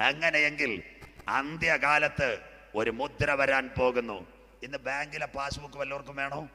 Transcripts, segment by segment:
അങ്ങനെയെങ്കിൽ അന്ത്യകാലത്ത് ഒരു മുദ്ര വരാൻ പോകുന്നു. ഇന്ന് ബാങ്കിലെ പാസ്ബുക്ക് വല്ലവർക്കും വേണോ?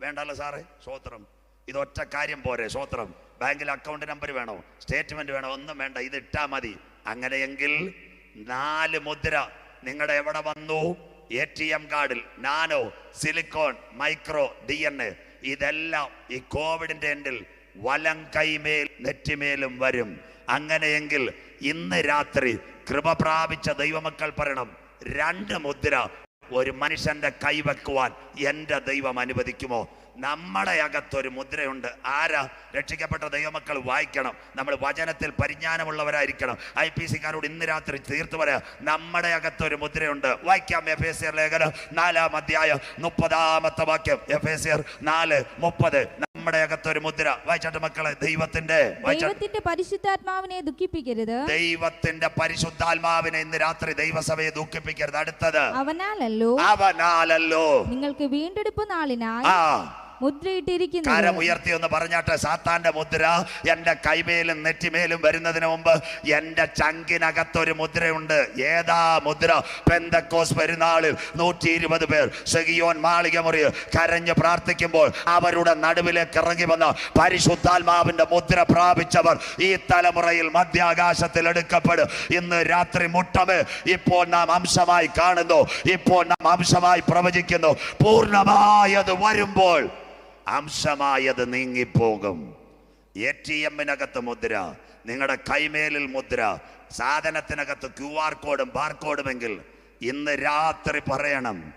വേണ്ടല്ലോ സാറേ. സ്വോത്രം. ഇതൊറ്റ കാര്യം പോരെ സ്വോത്രം. ബാങ്കിലെ അക്കൗണ്ട് നമ്പർ വേണോ? സ്റ്റേറ്റ്മെന്റ് വേണോ? ഒന്നും വേണ്ട ഇത് ഇട്ടാ മതി. അങ്ങനെയെങ്കിൽ നാല് മുദ്ര നിങ്ങളുടെ എവിടെ വന്നു? എ ടി എം കാർഡിൽ. Nano silicon micro D N A. ഇതെല്ലാം ഈ കോവിഡിന്റെ എൻഡിൽ വലം കൈമേൽ നെറ്റിമേലും വരും. അങ്ങനെയെങ്കിൽ ഇന്ന് രാത്രി കൃപ പ്രാപിച്ച ദൈവമക്കൾ പറയണം. രണ്ട് മുദ്ര ഒരു മനുഷ്യന്റെ കൈവെക്കുവാൻ എന്റെ ദൈവം അനുവദിക്കുമോ? നമ്മുടെ അകത്തൊരു മുദ്രയുണ്ട്. ആരാ? രക്ഷിക്കപ്പെട്ട ദൈവമക്കൾ വായിക്കണം. നമ്മൾ വചനത്തിൽ പരിജ്ഞാനമുള്ളവരായിരിക്കണം. ഐ പി സിക്കാരോട് ഇന്ന് രാത്രി തീർത്തു പറയാം നമ്മുടെ അകത്തൊരു മുദ്രയുണ്ട്. വായിക്കാം എഫ് എസ് ലേഖനം നാലാം അധ്യായം മുപ്പതാമത്തെ വാക്യം. എഫ് എസ് നാല് മുപ്പത്. നമ്മുടെ അകത്തൊരു മുദ്ര. വായിച്ചാട്ട് മക്കളെ ദൈവത്തിന്റെ ദൈവത്തിന്റെ പരിശുദ്ധാത്മാവിനെ ദുഃഖിപ്പിക്കരുത്. ദൈവത്തിന്റെ പരിശുദ്ധാത്മാവിനെ ഇന്ന് രാത്രി ദൈവസഭയെ ദുഃഖിപ്പിക്കരുത്. അടുത്തത്. അവനാലല്ലോ. അവനാലല്ലോ. നിങ്ങൾക്ക് വീണ്ടെടുപ്പ് നാളിനായി ആ മുദ്രയിട്ടിരിക്കുന്നത്. കരം ഉയർത്തി എന്ന് പറഞ്ഞാട്ടെ സാത്താന്റെ മുദ്ര എന്റെ കൈമേലും നെറ്റിമേലും വരുന്നതിന് മുമ്പ് എന്റെ ചങ്കിനകത്തൊരു മുദ്രയുണ്ട്. ഏതാ മുദ്ര? പെന്തക്കോസ് പെരുന്നാളിൽ നൂറ്റി ഇരുപത് പേർ സെഗിയോൻ മാളിക മുറി കരഞ്ഞ് പ്രാർത്ഥിക്കുമ്പോൾ അവരുടെ നടുവിലേക്ക് ഇറങ്ങി വന്ന പരിശുദ്ധാത്മാവിന്റെ മുദ്ര പ്രാപിച്ചവർ ഈ തലമുറയിൽ മധ്യാകാശത്തിൽ എടുക്കപ്പെടും. ഇന്ന് രാത്രി മുട്ടമേ ഇപ്പോൾ നാം അംശമായി കാണുന്നു. ഇപ്പോൾ നാം അംശമായി പ്രവചിക്കുന്നു. പൂർണമായത് വരുമ്പോൾ അംശമായത് നീങ്ങിപ്പോകും. എ ടി എമ്മിനകത്ത് മുദ്ര നിങ്ങളുടെ കൈമേലിൽ മുദ്ര സാധനത്തിനകത്ത് ക്യു ആർ കോഡും ബാർകോഡുമെങ്കിൽ ഇന്ന് രാത്രി പറയണം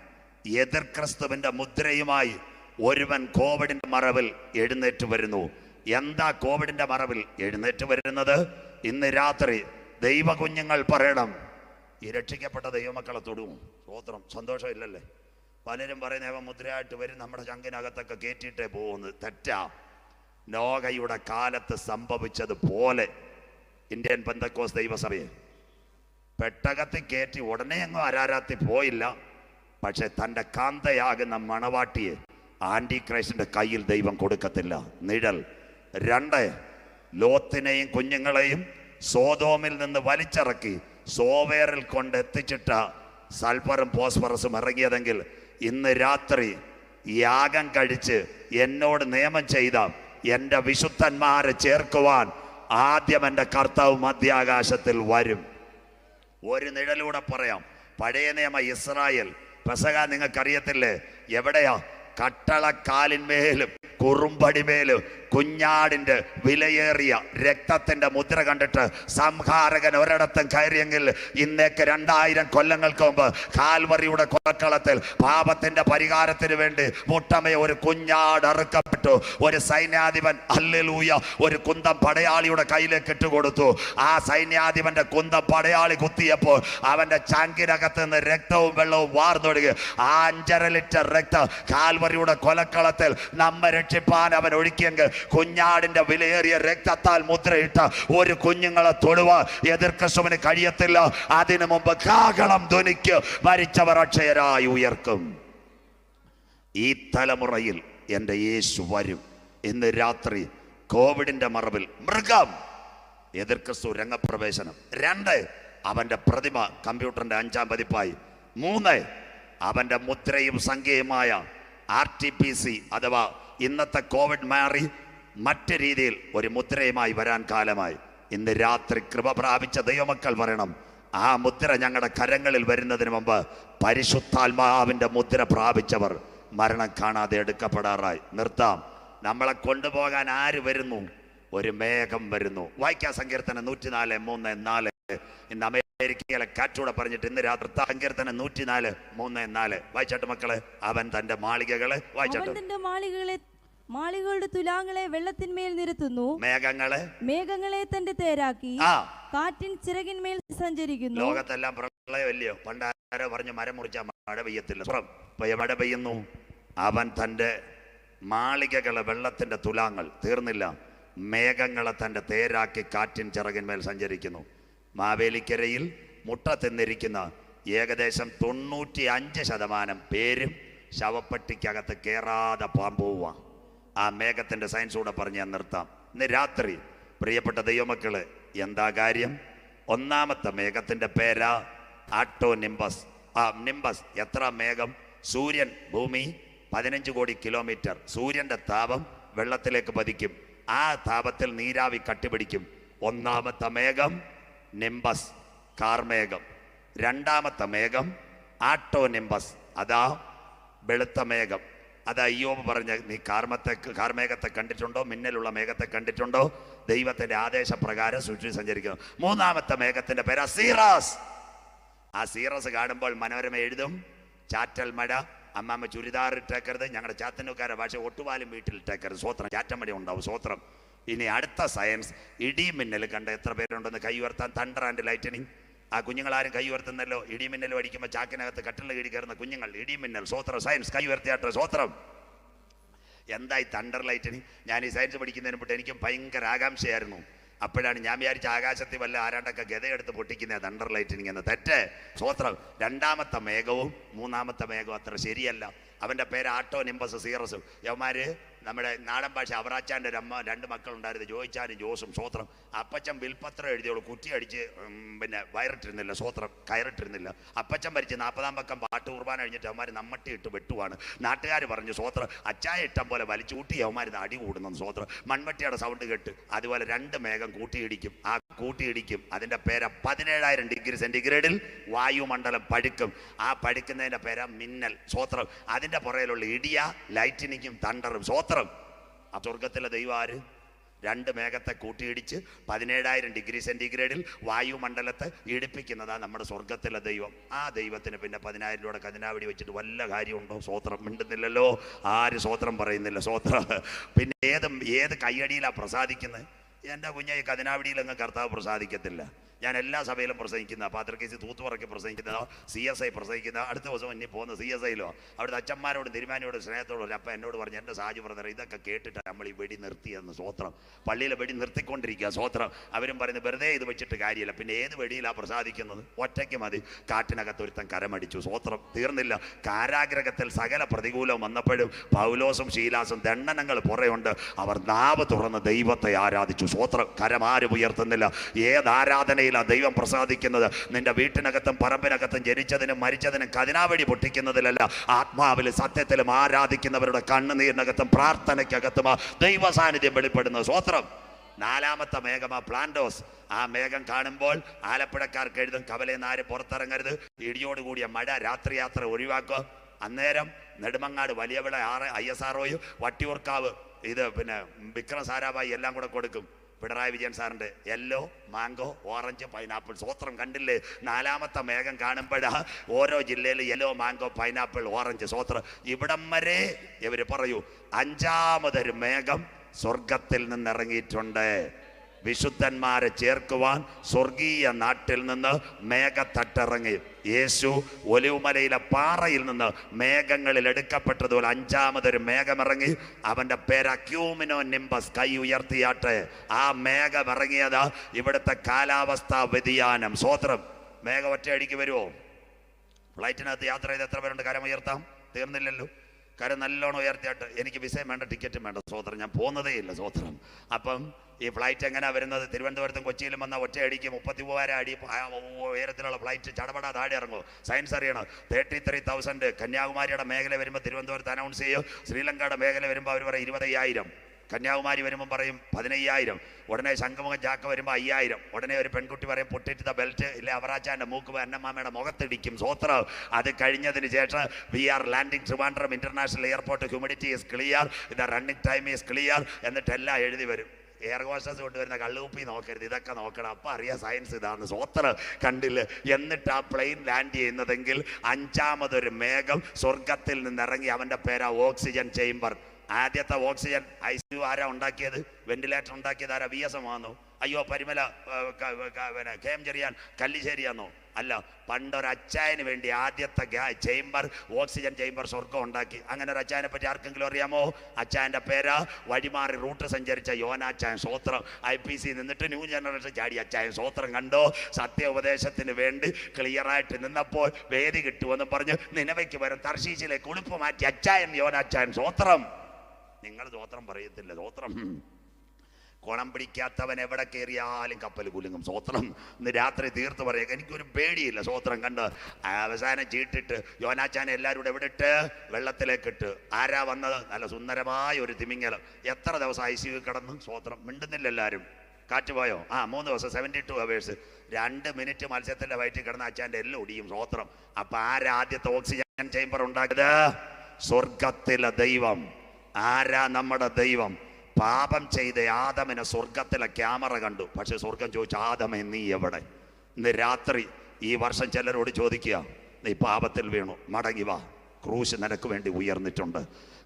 എതിർ ക്രിസ്തുവിന്റെ മുദ്രയുമായി ഒരുവൻ കോവിഡിന്റെ മറവിൽ എഴുന്നേറ്റ് വരുന്നു. എന്താ കോവിഡിന്റെ മറവിൽ എഴുന്നേറ്റ് വരുന്നത്? ഇന്ന് രാത്രി ദൈവകുഞ്ഞുങ്ങൾ പറയണം ഈ രക്ഷിക്കപ്പെട്ട ദൈവമക്കളെ തൊടും. സ്തോത്രം സന്തോഷമില്ലല്ലേ? പലരും പറയുന്ന മുദ്രയായിട്ട് വരും നമ്മുടെ ചങ്കിനകത്തൊക്കെ കയറ്റിയിട്ടേ പോകുന്നത്. തെറ്റാ. നോകയുടെ കാലത്ത് സംഭവിച്ചതുപോലെ ഇന്ത്യൻ ബന്ധക്കോസ് ദൈവസഭയെ പെട്ടകത്തിൽ കയറ്റി ഉടനെ അങ്ങ് അരാരാത്തി പോയില്ല. പക്ഷെ തന്റെ കാന്തയാകുന്ന മണവാട്ടിയെ ആന്റി ക്രൈസ്റ്റിന്റെ കയ്യിൽ ദൈവം കൊടുക്കത്തില്ല. നിഴൽ. രണ്ട് ലോത്തിനെയും കുഞ്ഞുങ്ങളെയും സോതോമിൽ നിന്ന് വലിച്ചിറക്കി സോവേറിൽ കൊണ്ട് എത്തിച്ചിട്ട സൾഫറും ഫോസ്ഫറസും ഇറങ്ങിയതെങ്കിൽ ഇന്ന് രാത്രി യാഗം കഴിച്ച് എന്നോട് നിയമം ചെയ്ത എന്റെ വിശുദ്ധന്മാരെ ചേർക്കുവാൻ ആദ്യം എന്റെ കർത്താവ് മധ്യാകാശത്തിൽ വരും. ഒരു നിഴലൂടെ പറയാം. പഴയ നിയമ ഇസ്രായേൽ. പെസക നിങ്ങൾക്കറിയത്തില്ലേ? എവിടെയാ? കട്ടളക്കാലിന്മേലും കുറുമ്പടിമേലും കുഞ്ഞാടിന്റെ വിലയേറിയ രക്തത്തിന്റെ മുദ്ര കണ്ടിട്ട് സംഹാരകൻ ഒരിടത്തും കയറിയെങ്കിൽ ഇന്നേക്ക് രണ്ടായിരം കൊല്ലങ്ങൾക്ക് മുമ്പ് കാൽവറിയുടെ കൊലക്കളത്തിൽ പാപത്തിന്റെ പരിഹാരത്തിന് വേണ്ടി മുട്ടമേ ഒരു കുഞ്ഞാട് അറുക്കപ്പെട്ടു. ഒരു സൈന്യാധിപൻ അല്ലലൂയ ഒരു കുന്തം പടയാളിയുടെ കയ്യിലേക്ക് ഇട്ടുകൊടുത്തു. ആ സൈന്യാധിപന്റെ കുന്തം പടയാളി കുത്തിയപ്പോൾ അവന്റെ ചങ്കിനകത്ത് നിന്ന് രക്തവും വെള്ളവും വാർന്നൊഴുകി ആ അഞ്ചര ലിറ്റർ രക്തം കാൽവറിയുടെ കൊലക്കളത്തിൽ നമ്മെ രക്ഷിപ്പാൻ അവൻ ഒഴുക്കിയെങ്കിൽ കുഞ്ഞാടിന്റെ വിലയേറിയ രക്തത്താൽ മുദ്രയിട്ട ഒരു കുഞ്ഞുങ്ങളെ തൊടുവാൻ എതിർ ക്രിസ്തുവിന് കഴിയത്തില്ല. അതിനു മുമ്പ് കാകളം ധ്വനിക്ക് മരിച്ചവർ അക്ഷയരായി ഉയർക്കും. ഈ തലമുറയിൽ എന്റെ യേശു വരും. ഇന്ന് രാത്രി കോവിഡിന്റെ മറവിൽ മൃഗം എതിർ ക്രിസ്തു രംഗപ്രവേശനം. രണ്ട് അവന്റെ പ്രതിമ കമ്പ്യൂട്ടറിന്റെ അഞ്ചാം പതിപ്പായി. മൂന്ന് അവന്റെ മുദ്രയും സംഖ്യയുമായ R T P C R ഇന്നത്തെ കോവിഡ് മാറി മറ്റ് രീതിയിൽ ഒരു മുദ്രയുമായി വരാൻ കാലമായി. ഇന്ന് രാത്രി കൃപ പ്രാപിച്ച ദൈവമക്കൾ പറയണം ആ മുദ്ര ഞങ്ങളുടെ കരങ്ങളിൽ വരുന്നതിന് മുമ്പ് പരിശുദ്ധാത്മാവിന്റെ മുദ്ര പ്രാപിച്ചവർ മരണം കാണാതെ എടുക്കപ്പെടാറായി. നിർത്താം. നമ്മളെ കൊണ്ടുപോകാൻ ആര് വരുന്നു? ഒരു മേഘം വരുന്നു. വായിക്കാ സങ്കീർത്തനം നൂറ്റിനാല് മൂന്ന് നാല്. ഇന്ന് അമേരിക്കയിലെ കാറ്റൂടെ പറഞ്ഞിട്ട് ഇന്ന് രാത്രി സങ്കീർത്തനം നൂറ്റിനാല് മൂന്ന് നാല്. വായിച്ചാട്ട് മക്കളെ അവൻ തന്റെ മാളികകളെ വായിച്ചാട്ട്. മാളികകളെ മാളികളുടെ തുലാങ്ങളെ വെള്ളത്തിന്മേൽ നിരത്തുന്നു. മേഘങ്ങളെ മേഘങ്ങളെ തന്റെ തേരാക്കി. കാറ്റിൻ ചിറകിന്മേൽ സഞ്ചരിക്കുന്നു. ലോകത്തെല്ലാം പ്രളയമല്ലയോ? പണ്ടാരോ പറഞ്ഞ് മരം മുറിച്ച മഴ പെയ്യത്തില്ല. മഴ പെയ്യുന്നു. അവൻ തന്റെ മാളികകളെ വെള്ളത്തിന്റെ തുലാങ്ങൾ തീർന്നില്ല. മേഘങ്ങളെ തന്റെ തേരാക്കി കാറ്റിൻ ചിറകിന്മേൽ സഞ്ചരിക്കുന്നു. മാവേലിക്കരയിൽ മുട്ട തിന്നിരിക്കുന്ന ഏകദേശം തൊണ്ണൂറ്റി അഞ്ച് ശതമാനം പേരും ശവപ്പെട്ടിക്കകത്ത് കയറാതെ പാമ്പോവാ. ആ മേഘത്തിന്റെ സയൻസ് കൂടെ പറഞ്ഞ് ഞാൻ നിർത്താം. ഇന്ന് രാത്രി പ്രിയപ്പെട്ട ദൈവമക്കൾ എന്താ കാര്യം? ഒന്നാമത്തെ മേഘത്തിന്റെ പേരാ ആട്ടോ നിംബസ് ആ നിംബസ് എത്ര മേഘം? സൂര്യൻ ഭൂമി പതിനഞ്ച് കോടി കിലോമീറ്റർ സൂര്യന്റെ താപം വെള്ളത്തിലേക്ക് പതിക്കും. ആ താപത്തിൽ നീരാവി കട്ടിപിടിക്കും. ഒന്നാമത്തെ മേഘം നിംബസ് കാർമേഘം രണ്ടാമത്തെ മേഘം ആട്ടോ നിംബസ് അതാ വെളുത്ത മേഘം. അത് അയ്യോബ് പറഞ്ഞ നീ കാർമത്തെ കാർമേഘത്തെ കണ്ടിട്ടുണ്ടോ? മിന്നലുള്ള മേഘത്തെ കണ്ടിട്ടുണ്ടോ? ദൈവത്തിന്റെ ആദേശപ്രകാരം സൂക്ഷിച്ച് സഞ്ചരിക്കുന്നു. മൂന്നാമത്തെ മേഘത്തിന്റെ പേര് സീറാസ് ആ സീറസ് കാണുമ്പോൾ മനോരമ എഴുതും. ചാറ്റൽ മഴ അമ്മാമ്മ ചുരിദാർ ഇട്ടേക്കരുത് ഞങ്ങളുടെ ചാത്തന്നൂക്കാരെ ഭാഷ ഒട്ടുപാലും വീട്ടിൽ ഇട്ടേക്കരുത്. സ്വത്രം ചാറ്റമഴ ഉണ്ടാവും സ്വത്രം. ഇനി അടുത്ത സയൻസ് ഇടിമിന്നൽ കണ്ട എത്ര പേരുണ്ടെന്ന് കൈ ഉയർത്താൻ തണ്ടർ ആൻഡ് ലൈറ്റനിങ് ആ കുഞ്ഞുങ്ങളാരും കൈ ഉയർത്തുന്നല്ലോ. ഇടിമിന്നൽ അടിക്കുമ്പോൾ ചാക്കിനകത്ത് കട്ടിലിൽ കീഴി കയറുന്ന കുഞ്ഞുങ്ങൾ. ഇടിമിന്നൽ സോത്രം സയൻസ് കൈ ഉയർത്തിയാട്ടെ സോത്രം. എന്തായി തണ്ടർ ലൈറ്റിന് ഞാൻ ഈ സയൻസ് പഠിക്കുന്നതിന് മുമ്പ് എനിക്കും ഭയങ്കര ആകാംക്ഷയായിരുന്നു. അപ്പോഴാണ് ഞാൻ വിചാരിച്ച ആകാശത്തിൽ വല്ല ആരാണ്ടൊക്കെ ഗതയെടുത്ത് പൊട്ടിക്കുന്ന തണ്ടർ ലൈറ്റിനിങ് എന്ന. തെറ്റ്. സ്വത്രം രണ്ടാമത്തെ മേഘവും മൂന്നാമത്തെ മേഘവും അത്ര ശരിയല്ല. അവന്റെ പേര് ആട്ടോ നിംബസ് സീറസും യവന്മാര് നമ്മുടെ നാടൻ ഭാഷ അവറാച്ചാന്റെ ഒരു അമ്മ രണ്ട് മക്കളുണ്ടായിരുന്നു. ജോയിച്ചാനും ജോസും സ്വോത്രം അപ്പച്ചൻ വിൽപത്രം എഴുതിയോളൂ കുറ്റി അടിച്ച് പിന്നെ വയറിട്ടിരുന്നില്ല സ്വോത്രം കയറിട്ടിരുന്നില്ല. അപ്പച്ചൻ ഭരിച്ച് നാൽപ്പതാം പക്കം പാട്ട് കുർബാന കഴിഞ്ഞിട്ട് അവന്മാർ നമ്മട്ടി ഇട്ട് വെട്ടുവാണ്. നാട്ടുകാർ പറഞ്ഞു സ്വോത്രം അച്ചായ ഇട്ടം പോലെ വലിച്ചൂട്ടി അവന്മാർ അടി കൂടുന്നു സ്വോത്രം മൺവട്ടിയുടെ സൗണ്ട് കേട്ട് അതുപോലെ രണ്ട് മേഘം കൂട്ടിയിടിക്കും. ആ കൂട്ടിയിടിക്കും. അതിന്റെ പേര പതിനേഴായിരം ഡിഗ്രി സെന്റിഗ്രേഡിൽ വായുമണ്ഡലം പഴുക്കും ആ പഴുക്കുന്നതിന്റെ പേര മിന്നൽ സ്വോത്രം അതിന്റെ പുറയിലുള്ള ഇടിയ ലൈറ്റിനിങ്ങും തണ്ടറും സ്വത്രം ആ സ്വർഗത്തിലെ ദൈവം ആര്? രണ്ട് മേഘത്തെ കൂട്ടിയിടിച്ച് പതിനേഴായിരം ഡിഗ്രി സെന്റിഗ്രേഡിൽ വായുമണ്ഡലത്തെ ഇടിപ്പിക്കുന്നതാണ് നമ്മുടെ സ്വർഗത്തിലെ ദൈവം. ആ ദൈവത്തിന് പിന്നെ പതിനായിരം രൂപയുടെ കതിനാവിടി വെച്ചിട്ട് വല്ല കാര്യമുണ്ടോ? സ്വോത്രം മിണ്ടുന്നില്ലല്ലോ. ആര് സ്വോത്രം പറയുന്നില്ല. സ്വോത്രം. പിന്നെ ഏത് ഏത് കയ്യടിയിലാണ് പ്രസാദിക്കുന്നത് എന്റെ കുഞ്ഞെ ഈ കതിനാവിടിയിലങ്ങ് കർത്താവ് പ്രസാദിക്കത്തില്ല. ഞാൻ എല്ലാ സഭയിലും പ്രസംഗിക്കുന്ന പാത്ര പാത്രക്കേസി തൂത്തുപറക്കി പ്രസംഗിക്കുന്ന സി എസ് ഐ പ്രസംഗിക്കുന്ന അടുത്ത ദിവസം ഇനി പോകുന്ന സി എസ് ഐയിലോ അവിടുത്തെ അച്ഛന്മാരോടും തിരുമാനിയോടും സ്നേഹത്തോടും അപ്പം എന്നോട് പറഞ്ഞു എന്റെ സാജു ബ്രദർ ഇതൊക്കെ കേട്ടിട്ട് നമ്മൾ ഈ വെടി നിർത്തിയെന്ന് സ്വോത്രം. പള്ളിയിലെ വെടി നിർത്തിക്കൊണ്ടിരിക്കുക സ്വോത്രം. അവരും പറയുന്നത് വെറുതെ ഇത് വെച്ചിട്ട് കാര്യമില്ല. പിന്നെ ഏത് വെടിയിലാണ് പ്രസാദിക്കുന്നത്? ഒറ്റയ്ക്ക് മതി. കാട്ടിനകത്ത് ഒരുത്തൻ കരമടിച്ചു. സ്വോത്രം തീർന്നില്ല. കാരാഗ്രഹത്തിൽ സകല പ്രതികൂലം വന്നപ്പോഴും പൗലോസും ശീലാസും ദണ്ഡനങ്ങൾ പുറയുണ്ട്. അവർ നാവ് തുറന്ന് ദൈവത്തെ ആരാധിച്ചു. സ്വോത്രം കരമാരും ഉയർത്തുന്നില്ല ഏത് ആരാധനയിലാണ് ദൈവം പ്രസാദിക്കുന്നത്. നിന്റെ വീട്ടിനകത്തും പറമ്പിനകത്തും ജനിച്ചതിനും മരിച്ചതിനും കതിനാവടി പൊട്ടിക്കുന്നതിലല്ല. ആത്മാവിലും സത്യത്തിലും ആരാധിക്കുന്നവരുടെ കണ്ണുനീരിനകത്തും പ്രാർത്ഥനയ്ക്കകത്തും ദൈവ സാന്നിധ്യം വെളിപ്പെടുന്നത്. സ്വത്രം നാലാമത്തെ മേഘമാ പ്ലാന്റോസ്. ആ മേഘം കാണുമ്പോൾ ആലപ്പുഴക്കാർക്ക് എഴുതും കവലയിൽ നിന്ന് ആര് പുറത്തിറങ്ങരുത്? ഇടിയോടുകൂടിയ മഴ രാത്രി യാത്ര ഒഴിവാക്കുക. അന്നേരം നെടുമങ്ങാട് വലിയവിള ആറ് ഐ എസ് ആർ ഒയും വട്ടിയൂർക്കാവ് ഇത് പിന്നെ വിക്രം സാരാഭായി എല്ലാം കൂടെ കൊടുക്കും. പിണറായി വിജയൻ സാറിന്റെ യെല്ലോ മാംഗോ ഓറഞ്ച് പൈനാപ്പിൾ സ്വത്രം കണ്ടില്ലേ? നാലാമത്തെ മേഘം കാണുമ്പോഴാ ഓരോ ജില്ലയിൽ യെല്ലോ മാംഗോ പൈനാപ്പിൾ ഓറഞ്ച് സ്വത്രം ഇവിടം വരെ ഇവർ പറയൂ അഞ്ചാമതൊരു മേഘം സ്വർഗത്തിൽ നിന്നിറങ്ങിയിട്ടുണ്ട്. വിശുദ്ധന്മാരെ ചേർക്കുവാൻ സ്വർഗീയ നാട്ടിൽ നിന്ന് മേഘത്തട്ടിറങ്ങി. യേശു ഒലിവുമലയിലെ പാറയിൽ നിന്ന് മേഘങ്ങളിൽ എടുക്കപ്പെട്ടതുപോലെ അഞ്ചാമതൊരു മേഘമിറങ്ങി. അവന്റെ പേര് അക്യൂമിനോ നിംബസ്. കൈ ഉയർത്തിയാട്ടെ. ആ മേഘമിറങ്ങിയത് ഇവിടുത്തെ കാലാവസ്ഥാ വ്യതിയാനം. സ്വോത്രം മേഘം ഒറ്റയടിക്ക് വരുമോ ഫ്ലൈറ്റിനകത്ത് യാത്ര ചെയ്ത് എത്ര പേരുണ്ട്? കരം ഉയർത്താം? തീർന്നില്ലല്ലോ. കരം നല്ലോണം ഉയർത്തിയായിട്ട് എനിക്ക് വിസയും വേണ്ട ടിക്കറ്റും വേണ്ട. സോത്രം ഞാൻ പോകുന്നതേ ഇല്ല സോത്രം അപ്പം ഈ ഫ്ലൈറ്റ് എങ്ങനെയാ വരുന്നത്? തിരുവനന്തപുരത്തും കൊച്ചിയിലും വന്ന ഒറ്റയടിക്ക് മുപ്പത്തി മൂവായിരം അടി ഉയരത്തിലുള്ള ഫ്ലൈറ്റ് ചടപടാ താഴെ ഇറങ്ങും. സയൻസ് അറിയണം. തേർട്ടി ത്രീ തൗസൻഡ് കന്യാകുമാരിയുടെ മേഖല വരുമ്പോൾ തിരുവനന്തപുരത്ത് അനൗൺസ് ചെയ്യും. ശ്രീലങ്കയുടെ മേഖല വരുമ്പോൾ അവർ പറയും ഇരുപത്തയ്യായിരം. കന്യാകുമാരി വരുമ്പോൾ പറയും പതിനയ്യായിരം. ഉടനെ ശംഖുമുഖം ജാക്ക വരുമ്പോൾ അയ്യായിരം. ഉടനെ ഒരു പെൺകുട്ടി പറയും പൊട്ടിട്ട് ബെൽറ്റ് ഇല്ല അവറാച്ചാന്റെ മൂക്ക് അന്നമാമയുടെ മുഖത്തിടിക്കും. സ്വോത്രം അത് കഴിഞ്ഞതിന് ശേഷം we are landing Trivandrum international airport humidity is clear ഇത് റണ്ണിങ് ടൈം ഈസ് ക്ലിയർ എന്നിട്ട് എല്ലാം എഴുതി വരും. എയർ ഹോസ്റ്റസ് കൊണ്ടുവരുന്ന കള്ളുകുപ്പി നോക്കരുത് ഇതൊക്കെ നോക്കണം. അപ്പം അറിയാം സയൻസ് ഇതാണ് സ്വോത്ര കണ്ടില്ല? എന്നിട്ട് ആ പ്ലെയിൻ ലാൻഡ് ചെയ്യുന്നതെങ്കിൽ അഞ്ചാമതൊരു മേഘം സ്വർഗത്തിൽ നിന്നിറങ്ങി അവന്റെ പേരാ ഓക്സിജൻ ചേംബർ ആദ്യത്തെ ഓക്സിജൻ ഐ സി ആരാ ഉണ്ടാക്കിയത്? വെന്റിലേറ്റർ ഉണ്ടാക്കിയത് ആരാ? വി എസ് എം ആണോ അയ്യോ പരിമല പിന്നെ കെ ചെറിയാൻ കല്ലിശ്ശേരിയാന്നോ അല്ല പണ്ടൊരു അച്ചായന് വേണ്ടി ആദ്യത്തെ ചേംബർ ഓക്സിജൻ ചേംബർ സ്വർഗം ഉണ്ടാക്കി. അങ്ങനെ ഒരു അച്ചായനെ പറ്റി ആർക്കെങ്കിലും അറിയാമോ? അച്ചായന്റെ പേരാ വഴിമാറി റൂട്ട് സഞ്ചരിച്ച യോനാച്ചായൻ സ്വോത്രം ഐ പി സി നിന്നിട്ട് ന്യൂ ജനറേഷൻ ചാടി അച്ചായൻ സ്വോത്രം കണ്ടോ? സത്യ ഉപദേശത്തിന് വേണ്ടി ക്ലിയറായിട്ട് നിന്നപ്പോൾ വേദി കിട്ടുമെന്ന് പറഞ്ഞ് നിലവയ്ക്ക് വരും തർശീശിലേക്ക് കുളിപ്പ് മാറ്റി അച്ചായൻ യോനാച്ചായൻ സ്വോത്രം നിങ്ങൾ സ്വോത്രം പറയത്തില്ല സ്വോത്രം കോണം പിടിക്കാത്തവൻ എവിടെ കയറിയാലും കപ്പൽ കുലുങ്ങും. സ്വോത്രം ഇന്ന് രാത്രി തീർത്ത് പറയുക. എനിക്കൊരു പേടിയില്ല സ്വോത്രം കണ്ട്. അവസാനം ചീട്ടിട്ട് യോനാച്ചാൻ എല്ലാവരും ഇവിടെ എവിടെ ഇട്ട്? വെള്ളത്തിലേക്ക് ഇട്ട് ആരാ വന്നത്? നല്ല സുന്ദരമായ ഒരു തിമിങ്ങലം എത്ര ദിവസം ഐ സി യു കിടന്നു? സ്വോത്രം മിണ്ടുന്നില്ല എല്ലാവരും. കാറ്റ് പോയോ? ആ മൂന്ന് ദിവസം സെവന്റി ടു അവേഴ്സ് രണ്ട് മിനിറ്റ് മത്സ്യത്തിന്റെ വയറ്റിൽ കിടന്ന അച്ഛന്റെ എല്ലാം ഒടിയും സ്വോത്രം അപ്പം ആരാദ്യത്തെ ഓക്സിജൻ ചേംബർ ഉണ്ടാക്കിയത്? സ്വർഗത്തിലെ ദൈവം. ആരാ നമ്മുടെ ദൈവം? പാപം ചെയ്ത ആദമിനെ സ്വർഗത്തിലെ ക്യാമറ കണ്ടു. പക്ഷെ സ്വർഗം ചോദിച്ചു ആദമേ നീ എവിടെ? ഇന്ന് രാത്രി ഈ വർഷം ചിലരോട് ചോദിക്കുക നീ പാപത്തിൽ വീണു മടങ്ങി വാ. ക്രൂശ് നിനക്ക് വേണ്ടി ഉയർന്നിട്ടുണ്ട്.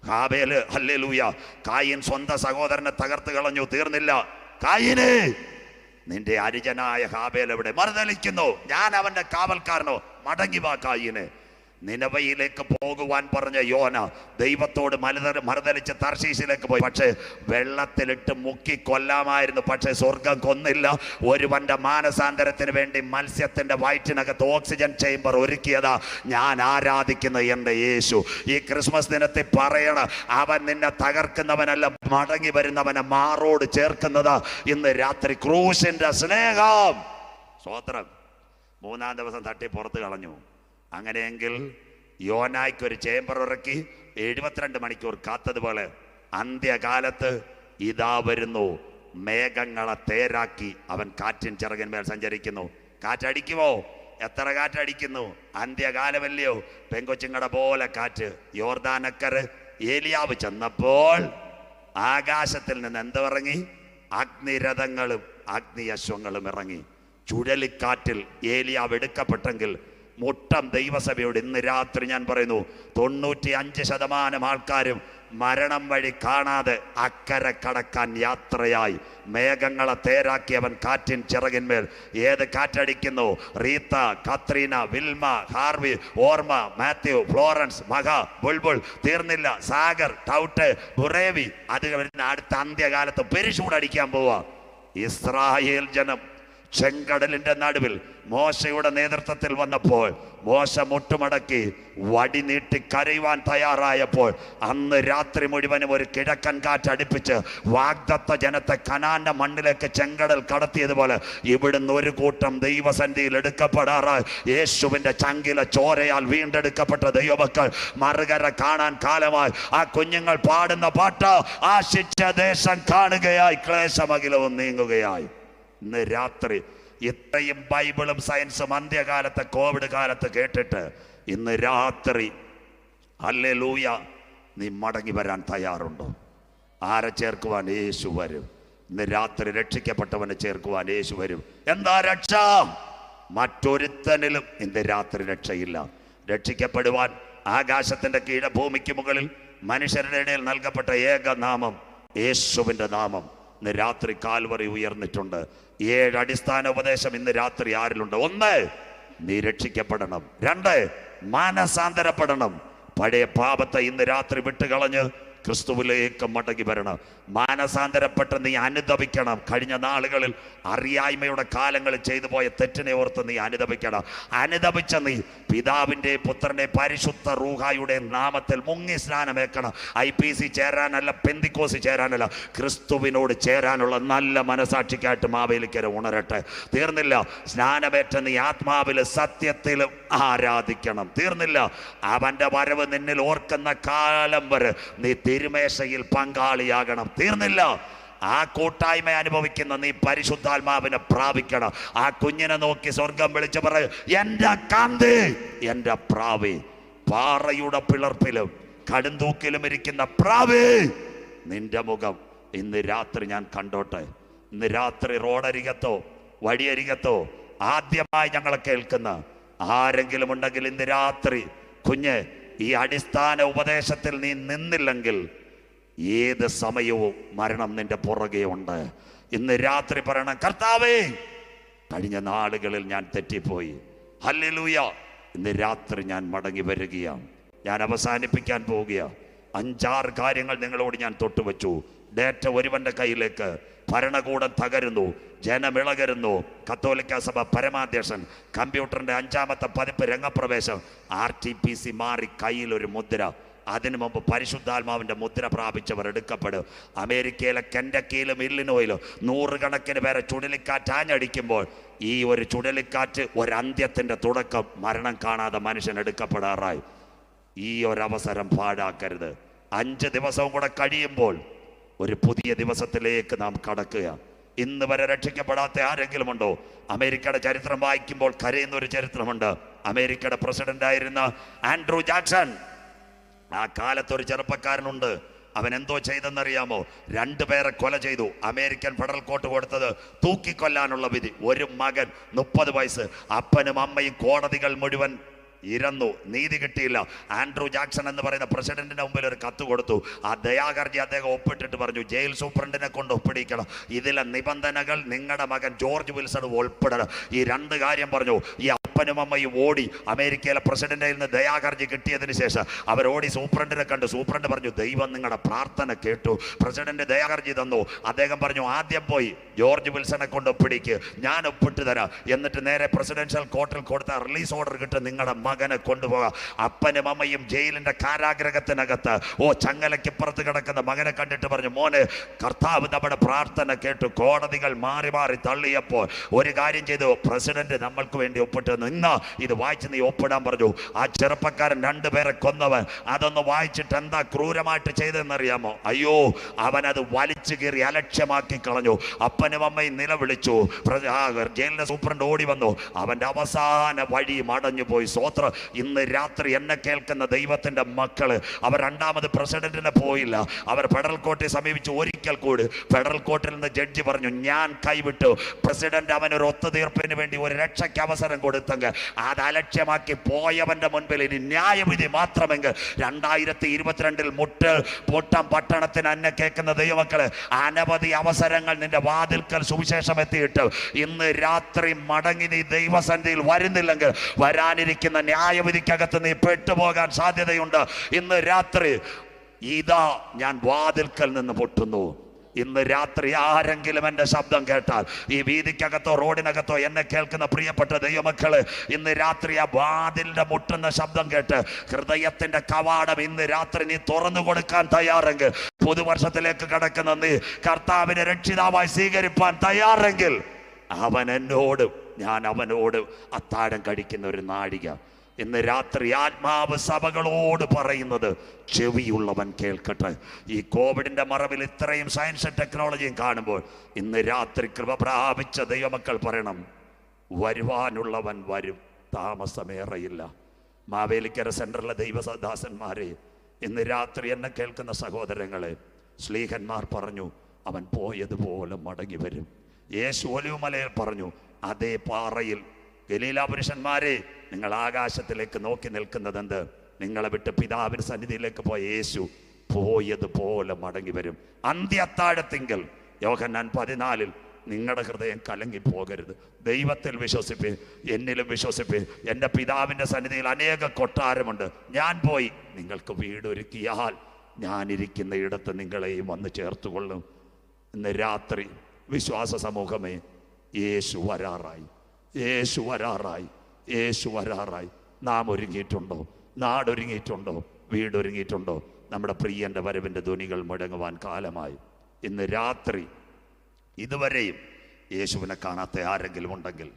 ഹാബേൽ ഹല്ലേലൂയ. കായിൻ സ്വന്തം സഹോദരനെ തകർത്ത് കളഞ്ഞു തീർന്നില്ല. കായിന് നിന്റെ അനുജനായ ഹാബേൽ എവിടെ? മറുതലിക്കുന്നു. ഞാൻ അവന്റെ കാവൽക്കാരനോ. മടങ്ങി വാ കായിന്. നിലവയിലേക്ക് പോകുവാൻ പറഞ്ഞ യോന ദൈവത്തോട് മലത മറുതലിച്ച് തർശീശിലേക്ക് പോയി. പക്ഷേ വെള്ളത്തിലിട്ട് മുക്കി കൊല്ലാമായിരുന്നു. പക്ഷേ സ്വർഗം കൊന്നില്ല. ഒരുവന്റെ മാനസാന്തരത്തിന് വേണ്ടി മത്സ്യത്തിന്റെ വയറ്റിനകത്ത് ഓക്സിജൻ ചേംബർ ഒരുക്കിയതാ ഞാൻ ആരാധിക്കുന്ന എന്റെ യേശു. ഈ ക്രിസ്മസ് ദിനത്തിൽ പറയണ അവൻ നിന്നെ തകർക്കുന്നവനല്ല മടങ്ങി വരുന്നവനെ മാറോട് ചേർക്കുന്നതാ ഇന്ന് രാത്രി ക്രൂശിന്റെ സ്നേഹം. സ്വോത്രം മൂന്നാം ദിവസം തട്ടി പുറത്ത് കളഞ്ഞു. അങ്ങനെയെങ്കിൽ യോനായ്ക്ക് ഒരു ചേംബർ ഇറക്കി എഴുപത്തിരണ്ട് മണിക്കൂർ കാത്തതുപോലെ അന്ത്യകാലത്ത് ഇതാ വരുന്നു. മേഘങ്ങളെ തേരാക്കി അവൻ കാറ്റിൻ ചിറകിന്മേൽ സഞ്ചരിക്കുന്നു. കാറ്റടിക്കുമോ? എത്ര കാറ്റടിക്കുന്നു? അന്ത്യകാലമല്ലയോ? പെങ്കൊച്ചുങ്ങടെ പോലെ കാറ്റ്. യോർദാനക്കര് ഏലിയാവ് ചെന്നപ്പോൾ ആകാശത്തിൽ നിന്ന് എന്തിറങ്ങി അഗ്നിരഥങ്ങളും അഗ്നിയശ്വങ്ങളും ഇറങ്ങി. ചുഴലിക്കാറ്റിൽ ഏലിയാവ് എടുക്കപ്പെട്ടെങ്കിൽ മുട്ടം ദൈവസഭയോട് ഇന്ന് രാത്രി ഞാൻ പറയുന്നു തൊണ്ണൂറ്റി അഞ്ച് ശതമാനം ആൾക്കാരും മരണം വഴി കാണാതെ അക്കരെ കടക്കാൻ യാത്രയായി. മേഘങ്ങളെ തേരാക്കിയവൻ കാറ്റിൻ ചിറകിന്മേൽ ഏത് കാറ്റടിക്കുന്നു? Rita Katrina Wilma Harvey Irma Matthew Florence മഹ ബുൾബുൾ തീർന്നില്ല സാഗർ ടൗട്ട് ബുറേവി. അത് അടുത്ത അന്ത്യകാലത്ത് പെരിശൂടടിക്കാൻ പോവാ. ഇസ്രായേൽ ജനം ചെങ്കടലിന്റെ നടുവിൽ മോശയുടെ നേതൃത്വത്തിൽ വന്നപ്പോൾ മോശ മുട്ടുമടക്കി വടി നീട്ടി കരയുവാൻ തയ്യാറായപ്പോൾ അന്ന് രാത്രി മുഴുവനും ഒരു കിഴക്കൻ കാറ്റ് അടുപ്പിച്ച് വാഗ്ദത്ത ജനത്തെ കനാന്റെ മണ്ണിലേക്ക് ചെങ്കടൽ കടത്തിയതുപോലെ ഇവിടുന്ന് ഒരു കൂട്ടം ദൈവസന്ധിയിൽ എടുക്കപ്പെടാറായി. യേശുവിന്റെ ചങ്കിലെ ചോരയാൽ വീണ്ടെടുക്കപ്പെട്ട ദൈവമക്കൾ മറുകര കാണാൻ കാലമായി. ആ കുഞ്ഞുങ്ങൾ പാടുന്ന പാട്ട് ആശിച്ച ദേശം കാണുകയായി ക്ലേശമകിലവും നീങ്ങുകയായി. ഇന്ന് രാത്രി ഇത്രയും ബൈബിളും സയൻസും അന്ത്യകാലത്തെ കോവിഡ് കാലത്ത് കേട്ടിട്ട് ഇന്ന് രാത്രി അല്ലേ ലൂയ നീ മടങ്ങി വരാൻ തയ്യാറുണ്ടോ? ആരെ ചേർക്കുവാൻ യേശു വരും? ഇന്ന് രാത്രി രക്ഷിക്കപ്പെട്ടവനെ ചേർക്കുവാൻ യേശു വരും. എന്താ രക്ഷ? മറ്റൊരുത്തനിലും ഇന്ന് രാത്രി രക്ഷയില്ല. രക്ഷിക്കപ്പെടുവാൻ ആകാശത്തിന്റെ കീഴ ഭൂമിക്ക് മുകളിൽ മനുഷ്യരുടെ ഇടയിൽ നൽകപ്പെട്ട ഏക നാമം യേശുവിന്റെ നാമം. ഇന്ന് രാത്രി കാൽവറി ഉയർന്നിട്ടുണ്ട്. ഏഴ് അടിസ്ഥാന ഉപദേശം ഇന്ന് രാത്രി ആരിലുണ്ട്? ഒന്ന് നീ രക്ഷിക്കപ്പെടണം. രണ്ട് മാനസാന്തരപ്പെടണം പഴയ പാപത്തെ ഇന്ന് രാത്രി വിട്ടുകളഞ്ഞ് ക്രിസ്തുവിലേക്ക് മടങ്ങി വരണം. മാനസാന്തരപ്പെട്ട് നീ അനുദപിക്കണം. കഴിഞ്ഞ നാളുകളിൽ അറിയായ്മയുടെ കാലങ്ങൾ ചെയ്തു പോയ തെറ്റിനെ ഓർത്ത് നീ അനുദപിക്കണം. അനുദപിച്ച നീ പിതാവിന്റെ പുത്രന്റെ പരിശുദ്ധ റൂഹായുടെ നാമത്തിൽ മുങ്ങി സ്നാനമേക്കണം ഐ പി സി ചേരാനല്ല പെന്തിക്കോസ് ചേരാനല്ല. ക്രിസ്തുവിനോട് ചേരാനുള്ള നല്ല മനസാക്ഷിക്കായിട്ട് മാവേലിക്കര ഉണരട്ടെ. തീർന്നില്ല. സ്നാനമേറ്റ നീ ആത്മാവിൽ സത്യത്തിലും ആരാധിക്കണം. തീർന്നില്ല. അവന്റെ വരവ് നിന്നിൽ ഓർക്കുന്ന കാലം വരെ നീ തിരുമേശയിൽ പങ്കാളിയാകണം. തീർന്നില്ല. ആ കൂട്ടായ്മ അനുഭവിക്കുന്ന നീ പരിശുദ്ധാത്മാവിനെ പ്രാപിക്കണം. ആ കുഞ്ഞിനെ നോക്കി സ്വർഗം വിളിച്ചു പറയും എന്റെ കാന്തി എന്റെ പ്രാവി. പാറയുടെ പിളർപ്പിലും കടുന്തൂക്കിലും ഇരിക്കുന്ന പ്രാവി നിന്റെ മുഖം ഇന്ന് രാത്രി ഞാൻ കണ്ടോട്ടെ. ഇന്ന് രാത്രി റോഡരികത്തോ വഴിയരികത്തോ ആദ്യമായി ഞങ്ങളെ കേൾക്കുന്ന ആരെങ്കിലും ഉണ്ടെങ്കിൽ ഇന്ന് രാത്രി കുഞ്ഞ് ഈ അടിസ്ഥാന ഉപദേശത്തിൽ നീ നിന്നില്ലെങ്കിൽ ഏത് സമയവും മരണം നിന്റെ പുറകെ ഉണ്ട്. ഇന്ന് രാത്രി പറയണം കർത്താവേ കഴിഞ്ഞ നാളുകളിൽ ഞാൻ തെറ്റിപ്പോയി. ഹല്ലിലൂയ. ഇന്ന് രാത്രി ഞാൻ മടങ്ങി വരികയാണ്. ഞാൻ അവസാനിപ്പിക്കാൻ പോവുകയാണ്. അഞ്ചാറ് കാര്യങ്ങൾ നിങ്ങളോട് ഞാൻ തൊട്ടുവച്ചു. ഡേറ്റ ഒരുവന്റെ കയ്യിലേക്ക്. ഭരണകൂടം തകരുന്നു ജനമിളകരുന്നു. കത്തോലിക്ക സഭ പരമാധ്യക്ഷൻ കമ്പ്യൂട്ടറിന്റെ അഞ്ചാമത്തെ പതിപ്പ് രംഗപ്രവേശം. ആർ ടി പി സി മാറി കയ്യിൽ ഒരു മുദ്ര. അതിനു മുമ്പ് പരിശുദ്ധാത്മാവിന്റെ മുദ്ര പ്രാപിച്ചവർ എടുക്കപ്പെടും. അമേരിക്കയിലെ കെൻഡക്കിയിലും ഇല്ലിനോയിലും നൂറുകണക്കിന് പേരെ ചുഴലിക്കാറ്റ് ആഞ്ഞടിക്കുമ്പോൾ ഈ ഒരു ചുഴലിക്കാറ്റ് ഒരന്ത്യത്തിന്റെ തുടക്കം മരണം കാണാതെ മനുഷ്യൻ എടുക്കപ്പെടാറായി. ഈ ഒരവസരം പാഴാക്കരുത്. അഞ്ച് ദിവസവും കൂടെ കഴിയുമ്പോൾ ഒരു പുതിയ ദിവസത്തിലേക്ക് നാം കടക്കുക ഇന്ന് വരെ രക്ഷിക്കപ്പെടാത്ത ആരെങ്കിലും ഉണ്ടോ അമേരിക്കയുടെ ചരിത്രം വായിക്കുമ്പോൾ കരയുന്ന ഒരു ചരിത്രമുണ്ട്. അമേരിക്കയുടെ പ്രസിഡന്റ് ആയിരുന്ന ആൻഡ്രൂ ജാക്സൺ. ആ കാലത്ത് ഒരു ചെറുപ്പക്കാരനുണ്ട്. അവൻ എന്തോ ചെയ്തെന്നറിയാമോ? രണ്ടുപേരെ കൊല ചെയ്തു. അമേരിക്കൻ ഫെഡറൽ കോർട്ട് കൊടുത്തത് തൂക്കിക്കൊല്ലാനുള്ള വിധി. ഒരു മകൻ മുപ്പത് വയസ്സ്. അപ്പനും അമ്മയും കോടതികൾ മുഴുവൻ ഇരന്നു. നീതി കിട്ടിയില്ല. ആൻഡ്രൂ ജാക്സൺ എന്ന് പറയുന്ന പ്രസിഡന്റിന്റെ മുമ്പിൽ ഒരു കത്ത് കൊടുത്തു. ആ ദയാകർജി അദ്ദേഹം ഒപ്പിട്ടിട്ട് പറഞ്ഞു ജയിൽ സൂപ്രണ്ടിനെ കൊണ്ട് ഒപ്പിടിക്കണം. ഇതിലെ നിബന്ധനകൾ നിങ്ങളുടെ മകൻ ജോർജ് വിൽസൺ ഉൾപ്പെടണം. ഈ രണ്ട് കാര്യം പറഞ്ഞു. ഈ അപ്പനും അമ്മയും ഓടി അമേരിക്കയിലെ പ്രസിഡന്റിൽ നിന്ന് ദയാകർജി കിട്ടിയതിന് ശേഷം അവർ ഓടി സൂപ്രണ്ടിനെ കണ്ടു. സൂപ്രണ്ട് പറഞ്ഞു ദൈവം നിങ്ങളുടെ പ്രാർത്ഥന കേട്ടു. പ്രസിഡന്റ് ദയാകർജി തന്നു. അദ്ദേഹം പറഞ്ഞു ആദ്യം പോയി ജോർജ് വിൽസനെ കൊണ്ട് ഒപ്പിടിക്ക്. ഞാൻ ഒപ്പിട്ട് തരാം. എന്നിട്ട് നേരെ പ്രസിഡൻഷ്യൽ കോർട്ടിൽ കൊടുത്ത റിലീസ് ഓർഡർ കിട്ടും നിങ്ങളുടെ മകനെ കൊണ്ടുപോകാം. അപ്പനും അമ്മയും ജയിലിന്റെ കാരാഗ്രഹത്തിനകത്ത് ഓ ചങ്ങലയ്ക്കിപ്പുറത്ത് കിടക്കുന്ന മകനെ കണ്ടിട്ട് പറഞ്ഞു മോനെ കർത്താവ് നമ്മുടെ പ്രാർത്ഥന കേട്ടു. കോടതികൾ മാറി മാറി തള്ളിയപ്പോൾ ഒരു കാര്യം ചെയ്തു. പ്രസിഡന്റ് നമ്മൾക്ക് വേണ്ടി ഒപ്പിട്ട് നിന്ന് ഇത് വായിച്ച് നീ ഒപ്പിടാൻ പറഞ്ഞു. ആ ചെറുപ്പക്കാരൻ രണ്ടുപേരെ കൊന്നവൻ. അതൊന്ന് വായിച്ചിട്ട് എന്താ ക്രൂരമായിട്ട് ചെയ്തതെന്നറിയാമോ? അയ്യോ അവൻ അത് വലിച്ചു കീറി അലക്ഷ്യമാക്കി കളഞ്ഞു. അപ്പനും അമ്മയും നിലവിളിച്ചു. ജയിലിന്റെ സൂപ്രണ്ട് ഓടി വന്നു. അവന്റെ അവസാന വഴി മടഞ്ഞു പോയി സ്വോത്ര ഇന്ന് രാത്രി എന്നെ കേൾക്കുന്ന ദൈവത്തിന്റെ മക്കൾ അവർ രണ്ടാമത് പ്രസിഡന്റിനെ പോയില്ല. അവർ ഫെഡറൽ കോർട്ടിൽ സമീപിച്ച് ഒരിക്കൽ കൂടി ഫെഡറൽ കോർട്ടിൽ നിന്ന് ജഡ്ജി പറഞ്ഞു ഞാൻ കൈവിട്ടു. പ്രസിഡന്റ് അവനൊരു ഒത്തുതീർപ്പിന് വേണ്ടി ഒരു രക്ഷയ്ക്ക് അവസരം കൊടുത്തെങ്കിൽ അത് അലക്ഷ്യമാക്കി പോയവന്റെ മുൻപിൽ ഇനി ന്യായവിധി മാത്രമെങ്കിൽ രണ്ടായിരത്തി ഇരുപത്തിരണ്ടിൽ മുട്ട് പൊട്ടം പട്ടണത്തിന് എന്നെ കേൾക്കുന്ന ദൈവമക്കൾ അനവധി അവസരങ്ങൾ നിന്റെ വാതിൽക്കൽ സുവിശേഷം എത്തിയിട്ട്. ഇന്ന് രാത്രി മടങ്ങി നീ ദൈവസന്നിധിയിൽ വരുന്നില്ലെങ്കിൽ വരാനിരിക്കുന്ന ന്യായവിധിക്കകത്ത് നീ പെട്ടുപോകാൻ സാധ്യതയുണ്ട്. ഇന്ന് രാത്രി ഇതാ ഞാൻ വാതിൽക്കൽ നിന്ന് പൊട്ടുന്നു. ഇന്ന് രാത്രി ആരെങ്കിലും എന്റെ ശബ്ദം കേട്ടാൽ ഈ വീതിക്കകത്തോ റോഡിനകത്തോ എന്നെ കേൾക്കുന്ന പ്രിയപ്പെട്ട ദൈവമക്കൾ ഇന്ന് രാത്രി ആ വാതിലിന്റെ മുട്ടുന്ന ശബ്ദം കേട്ട് ഹൃദയത്തിന്റെ കവാടം ഇന്ന് രാത്രി നീ തുറന്നു കൊടുക്കാൻ തയ്യാറെങ്കിൽ പുതുവർഷത്തിലേക്ക് കടക്കുന്ന നീ കർത്താവിനെ രക്ഷിതാവായി സ്വീകരിപ്പാൻ തയ്യാറെങ്കിൽ അവൻ എന്നോട് ഞാൻ അവനോട് അത്താഴം കഴിക്കുന്ന ഒരു നാഴിക ഇന്ന് രാത്രി ആത്മാവ് സഭകളോട് പറയുന്നത് ചെവിയുള്ളവൻ കേൾക്കട്ടെ. ഈ കോവിഡിന്റെ മറവിൽ ഇത്രയും സയൻസും ടെക്നോളജിയും കാണുമ്പോൾ ഇന്ന് രാത്രി കൃപ പ്രാപിച്ച ദൈവമക്കൾ പറയണം വരുവാനുള്ളവൻ വരും താമസമേറെയില്ല. മാവേലിക്കര സെന്ററിലെ ദൈവസദാസന്മാരെ ഇന്ന് രാത്രി എന്നെ കേൾക്കുന്ന സഹോദരങ്ങളെ സ്ലീഹന്മാർ പറഞ്ഞു അവൻ പോയതുപോലെ മടങ്ങി വരും. യേശു ഒലിവുമലയിൽ പറഞ്ഞു അതേ പാറയിൽ ഗലീല പുരുഷന്മാരെ നിങ്ങൾ ആകാശത്തിലേക്ക് നോക്കി നിൽക്കുന്നത് എന്ത് നിങ്ങളെ വിട്ട് പിതാവിന്റെ സന്നിധിയിലേക്ക് പോയ യേശു പോയതുപോലെ മടങ്ങി വരും. അന്ത്യത്താഴത്തിങ്കൽ യോഹന്നാൻ പതിനാലിൽ നിങ്ങളുടെ ഹൃദയം കലങ്ങി പോകരുത്. ദൈവത്തിൽ വിശ്വസിപ്പി എന്നിലും വിശ്വസിപ്പി. എന്റെ പിതാവിന്റെ സന്നിധിയിൽ അനേക കൊട്ടാരമുണ്ട്. ഞാൻ പോയി നിങ്ങൾക്ക് വീടൊരുക്കിയാൽ ഞാനിരിക്കുന്ന ഇടത്ത് നിങ്ങളെയും വന്ന് ചേർത്തുകൊള്ളും. ഇന്ന് രാത്രി വിശ്വാസ സമൂഹമേ യേശു വരാറായി. യേശു വരാറായി. യേശു വരാറായി. നാം ഒരുങ്ങിയിട്ടുണ്ടോ? നാടൊരുങ്ങിയിട്ടുണ്ടോ വീടൊരുങ്ങിയിട്ടുണ്ടോ നമ്മുടെ പ്രിയന്റെ വരവിന്റെ ധ്വനികൾ മുടങ്ങുവാൻ കാലമായി. ഇന്ന് രാത്രി ഇതുവരെയും യേശുവിനെ കാണാത്ത ആരെങ്കിലും ഉണ്ടെങ്കിൽ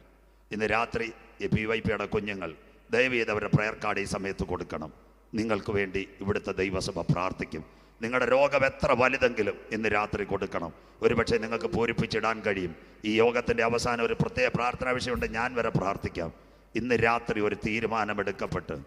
ഇന്ന് രാത്രി പി വൈ പിയുടെ കുഞ്ഞുങ്ങൾ ദയവ് ചെയ്ത് അവരുടെ പ്രയർ കാർഡ് ഈ സമയത്ത് കൊടുക്കണം. നിങ്ങൾക്ക് വേണ്ടി ഇവിടുത്തെ ദൈവസഭ പ്രാർത്ഥിക്കും. നിങ്ങളുടെ രോഗം എത്ര വലുതെങ്കിലും ഇന്ന് രാത്രി കൊടുക്കണം. ഒരുപക്ഷെ നിങ്ങൾക്ക് പൂരിപ്പിച്ചിടാൻ കഴിയും. ഈ യോഗത്തിന്റെ അവസാനം ഒരു പ്രത്യേക പ്രാർത്ഥനാ വിഷയമുണ്ട്. ഞാൻ വരെ പ്രാർത്ഥിക്കാം. ഇന്ന് രാത്രി ഒരു തീരുമാനമെടുക്കപ്പെട്ട്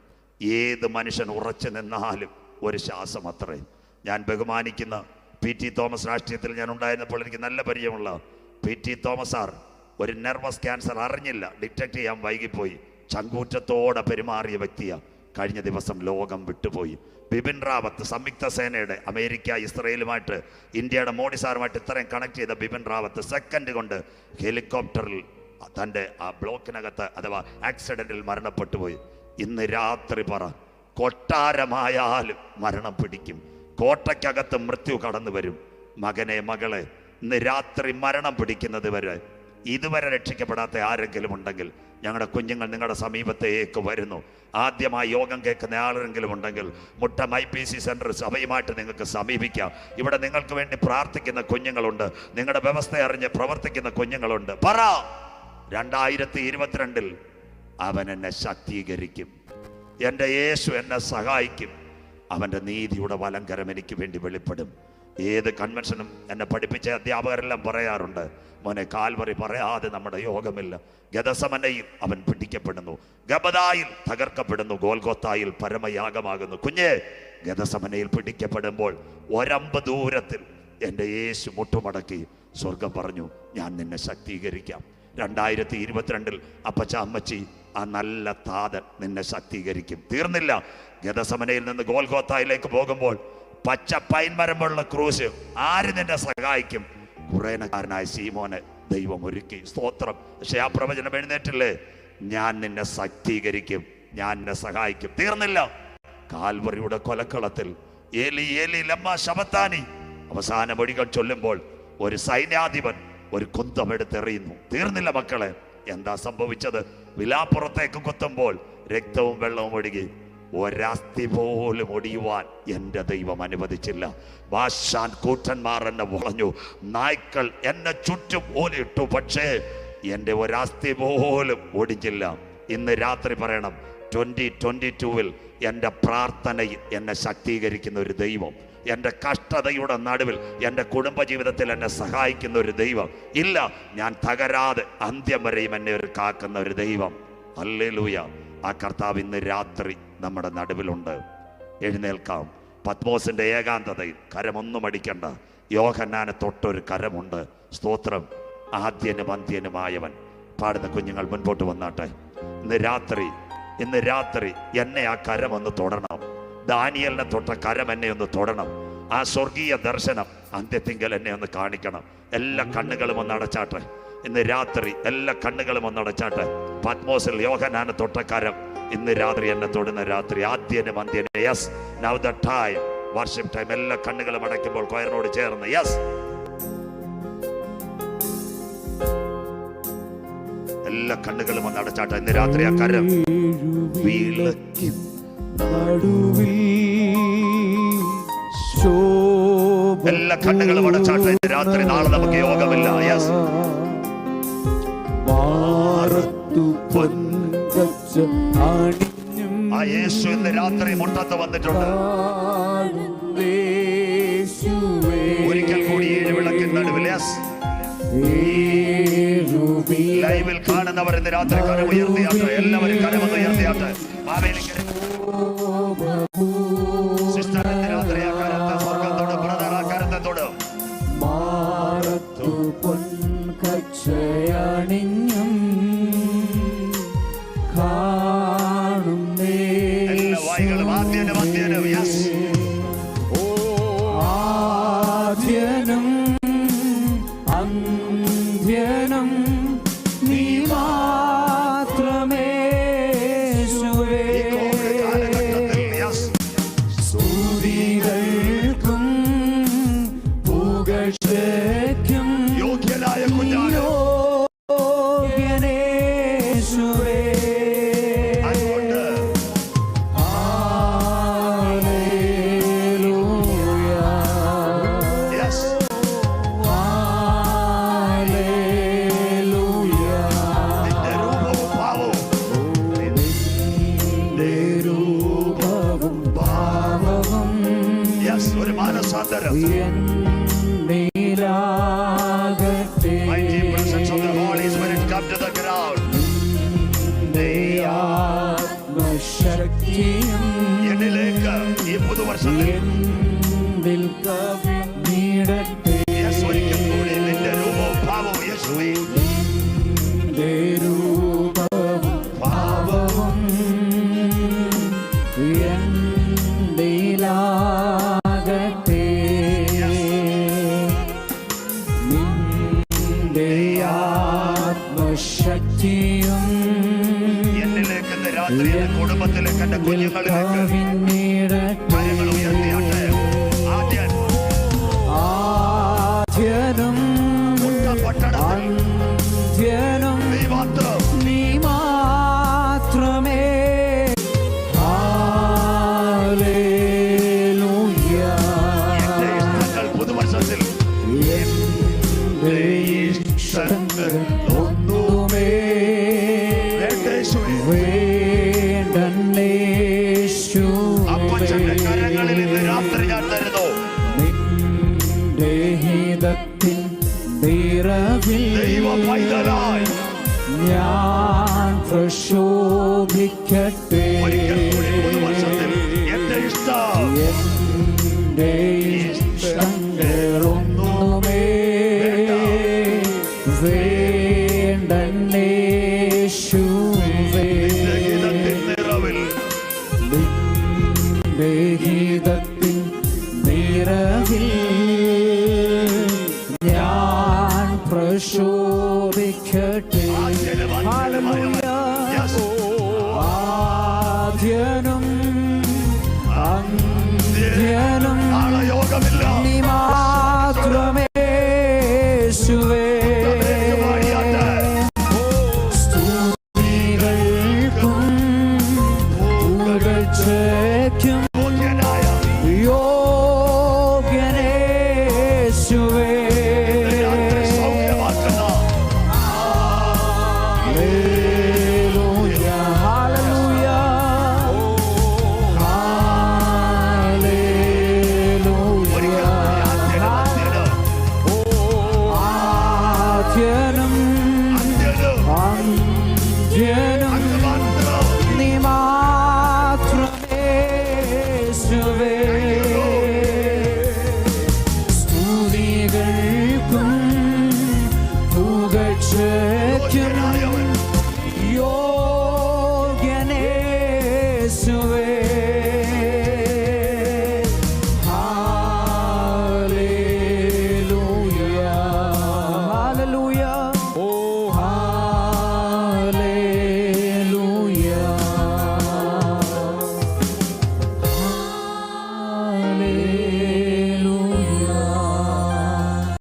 ഏത് മനുഷ്യൻ ഉറച്ചു നിന്നാലും ഒരു ശ്വാസം അത്രയും ഞാൻ ബഹുമാനിക്കുന്ന പി ടി തോമസ് രാഷ്ട്രീയത്തിൽ ഞാൻ ഉണ്ടായിരുന്നപ്പോൾ എനിക്ക് നല്ല പരിചയമുള്ള പി ടി തോമസ് സാർ ഒരു നെർവസ് ക്യാൻസർ അറിഞ്ഞില്ല. ഡിറ്റക്ട് ചെയ്യാൻ വൈകിപ്പോയി. ചങ്കൂറ്റത്തോടെ പെരുമാറിയ വ്യക്തിയാണ് കഴിഞ്ഞ ദിവസം ലോകം വിട്ടുപോയി. ബിപിൻ റാവത്ത് സംയുക്ത സേനയുടെ അമേരിക്ക ഇസ്രയേലുമായിട്ട് ഇന്ത്യയുടെ മോഡി സാറുമായിട്ട് ഇത്രയും കണക്ട് ചെയ്ത ബിപിൻ റാവത്ത് സെക്കൻഡ് കൊണ്ട് ഹെലികോപ്റ്ററിൽ തന്റെ ആ ബ്ലോക്കിനകത്ത് അഥവാ ആക്സിഡന്റിൽ മരണപ്പെട്ടു പോയി ഇന്ന് രാത്രി പറ കൊട്ടാരമായാലും മരണം പിടിക്കും. കോട്ടയ്ക്കകത്ത് മൃത്യു കടന്നു വരും. മകനെ മകളെ ഇന്ന് രാത്രി മരണം പിടിക്കുന്നത് വരെ ഇതുവരെ രക്ഷിക്കപ്പെടാത്ത ആരെങ്കിലും ഉണ്ടെങ്കിൽ ഞങ്ങളുടെ കുഞ്ഞുങ്ങൾ നിങ്ങളുടെ സമീപത്തേക്ക് വരുന്നു. ആദ്യമായി യോഗം കേൾക്കുന്ന ആളെങ്കിലും ഉണ്ടെങ്കിൽ Muttom I P C centre സഭയുമായിട്ട് നിങ്ങൾക്ക് സമീപിക്കാം. ഇവിടെ നിങ്ങൾക്ക് വേണ്ടി പ്രാർത്ഥിക്കുന്ന കുഞ്ഞുങ്ങളുണ്ട്. നിങ്ങളുടെ വ്യവസ്ഥ അറിഞ്ഞ് പ്രവർത്തിക്കുന്ന കുഞ്ഞുങ്ങളുണ്ട്. പറ. രണ്ടായിരത്തി ഇരുപത്തിരണ്ടിൽ അവൻ എന്നെ ശക്തീകരിക്കും. എന്റെ യേശു എന്നെ സഹായിക്കും. അവന്റെ നീതിയുടെ വലങ്കരം എനിക്ക് വേണ്ടി വെളിപ്പെടും. ഏത് കൺവെൻഷനും എന്നെ പഠിപ്പിച്ച അധ്യാപകരെല്ലാം പറയാറുണ്ട്. മോനെ കാൽവറി പറയാതെ നമ്മുടെ യോഗമില്ല. ഗതസമനയിൽ അവൻ പിടിക്കപ്പെടുന്നു. ഗബദായിൽ തകർക്കപ്പെടുന്നു. ഗോൽഗോത്തായിൽ പരമയാഗമാകുന്നു. കുഞ്ഞെ ഗതസമനയിൽ പിടിക്കപ്പെടുമ്പോൾ ഒരമ്പ് ദൂരത്തിൽ എന്റെ യേശു മുട്ടുമടക്കി സ്വർഗം പറഞ്ഞു ഞാൻ നിന്നെ ശക്തീകരിക്കാം. രണ്ടായിരത്തി ഇരുപത്തിരണ്ടിൽ അപ്പച്ച അമ്മച്ചി ആ നല്ല താതൻ നിന്നെ ശക്തീകരിക്കും. തീർന്നില്ല. ഗതസമനയിൽ നിന്ന് ഗോൽഗോത്തായിലേക്ക് പോകുമ്പോൾ പച്ച പൈൻമരമുള്ള ക്രൂശ് ആര് നിന്നെ സഹായിക്കും? കുറേനക്കാരനായ സീമോനെ ദൈവം ഒരുക്കി. സ്തോത്രം. പക്ഷെ ആ പ്രവചനം എഴുന്നേറ്റില്ലേ? ഞാൻ നിന്നെ ശക്തീകരിക്കും. ഞാൻ നിന്നെ സഹായിക്കും. തീർന്നില്ല. കാൽവറിയുടെ കൊലക്കളത്തിൽ ഏലി ഏലി ലമ്മ ശബത്താനി. അവസാന മൊഴികൾ ചൊല്ലുമ്പോൾ ഒരു സൈന്യാധിപൻ ഒരു കുന്തമെടുത്തെറിയുന്നു. തീർന്നില്ല മക്കളെ. എന്താ സംഭവിച്ചത്? വിലാപ്പുറത്തേക്ക് കുത്തുമ്പോൾ രക്തവും വെള്ളവും ഒഴുകി. ഒരസ്ഥി പോലും ഒടിയുവാൻ എന്റെ ദൈവം അനുവദിച്ചില്ല. വാശാൻ കൂറ്റന്മാർ എന്നെ വളഞ്ഞു. നായ്ക്കൾ എന്നെ ചുറ്റും ഓലിട്ടു. പക്ഷേ എന്റെ ഒരസ്ഥി പോലും ഒടിഞ്ഞില്ല. ഇന്ന് രാത്രി പറയണം ട്വന്റി ട്വന്റി ടൂവിൽ എന്റെ പ്രാർത്ഥനയിൽ എന്നെ ശക്തീകരിക്കുന്ന ഒരു ദൈവം എന്റെ കഷ്ടതയുടെ നടുവിൽ എന്റെ കുടുംബജീവിതത്തിൽ എന്നെ സഹായിക്കുന്ന ഒരു ദൈവം ഇല്ല. ഞാൻ തകരാതെ അന്ത്യം വരെയും എന്നെ ഒരു കാക്കുന്ന ഒരു ദൈവം. അല്ലേ ലൂയ ആ കർത്താവ് ഇന്ന് രാത്രി നമ്മുടെ നടുവിലുണ്ട്. എഴുന്നേൽക്കാം. പത്മോസിന്റെ ഏകാന്തതയിൽ കരമൊന്നും അടിക്കണ്ട. യോഹന്നാനെ തൊട്ടൊരു കരമുണ്ട്. സ്തോത്രം. ആദ്യനും അന്ത്യനുമായവൻ. പാടുന്ന കുഞ്ഞുങ്ങൾ മുൻപോട്ട് വന്നാട്ടെ. ഇന്ന് രാത്രി ഇന്ന് രാത്രി എന്നെ ആ കരം ഒന്ന് തൊടണം. ദാനിയലിനെ തൊട്ട കരം എന്നെ ഒന്ന് തൊടണം. ആ സ്വർഗീയ ദർശനം അന്ത്യത്തിങ്കൽ എന്നെ ഒന്ന് കാണിക്കണം. എല്ലാ കണ്ണുകളും ഒന്ന് അടച്ചാട്ടെ. ഇന്ന് രാത്രി എല്ലാ കണ്ണുകളും ഒന്ന് അടച്ചാട്ടെ. പത്മോസിൽ യോഹനാന തൊട്ട കരം ഇന്ന് രാത്രി എന്നെ തൊടുന്ന രാത്രി. ആദ്യനും അന്ത്യനും. Yes now the time worship time എല്ലാ കണ്ണുകളും അടയ്ക്കുമ്പോൾ കൊയറിനോട് ചേർന്ന്. യെസ് എല്ലാ കണ്ണുകളും ഒന്ന് അടച്ചാട്ട. ഇന്ന് രാത്രി ആ കരം വീളയ്ക്കും എല്ലാ കണ്ണുകളും അടച്ചാട്ട. ഇന്ന് രാത്രി നാളെ നമുക്ക് യോഗമില്ല. യെസ് മാറത്തു അണിഞ്ഞും ആ യേശു ഇന്ന് രാത്രി മുട്ടത്ത് വന്നിട്ടുണ്ട്. ഒരിക്കൽ കൂടി ഏഴ് വിളക്കിൻ നടുവിൽ ലൈവിൽ കാണുന്നവർ ഇന്ന് രാത്രി കരം ഉയർത്തിയാട്ടെ എല്ലാവരും കരമൊന്ന് ഉയർത്തിയാട്ടെ മാവേലിക്ക് Lên വേണ്ടേശുവേ